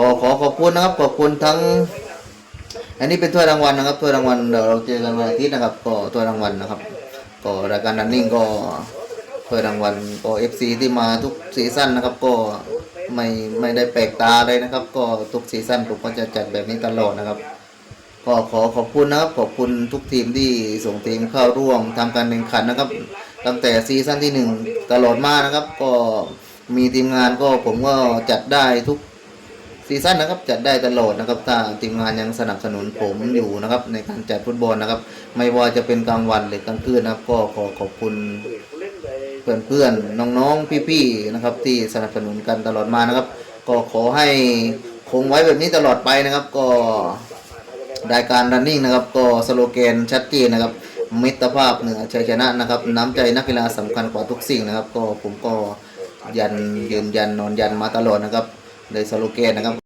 ขอขอขอบคุณนะครับ ขอบคุณทั้ง อันนี้เป็นถ้วยรางวัลนะครับถ้วยรางวัลเดี๋ยวเราเจอกันวันอาทิตย์นะครับ ก็ถ้วยรางวัลนะครับ ก็รายการรันนิ่งก็ถ้วยรางวัลก็เอฟซีที่มาทุกซีซั่นนะครับ ก็ไม่ไม่ได้แปลกตาเลยนะครับ ก็ทุกซีซั่นผมก็จะจัดแบบนี้ตลอดนะครับก็ขอขอบคุณนะครับขอบคุณทุกทีมที่ส่งทีมเข้าร่วมทำการแข่งขันนะครับ ตั้งแต่ซีซั่นที่หนึ่งตลอดมานะครับ ก็มีทีมงานก็ผมก็จัดได้ทุก ซีซั่นนะครับจัดได้ตลอดนะครับถ้าทีมงานยังสนับสนุนผมอยู่นะครับ ในการจัดฟุตบอลนะครับ ไม่ว่าจะเป็นกลางวันหรือกลางคืนนะครับ ก็ขอขอบคุณเพื่อนเพื่อนๆน้องๆพี่ๆนะครับ ที่สนับสนุนกันตลอดมานะครับ ก็ขอให้คงไว้แบบนี้ตลอดไปนะครับ ก็รายการ running นะครับ ก็สโลแกนชัดเจนนะครับมิตรภาพเหนือชัยชนะนะครับ น้ำใจนักกีฬาสำคัญกว่าทุกสิ่งนะครับ ก็ผมก็ยันยืนยันนอนยันมาตลอดนะครับ ในสโลแกนนะครับ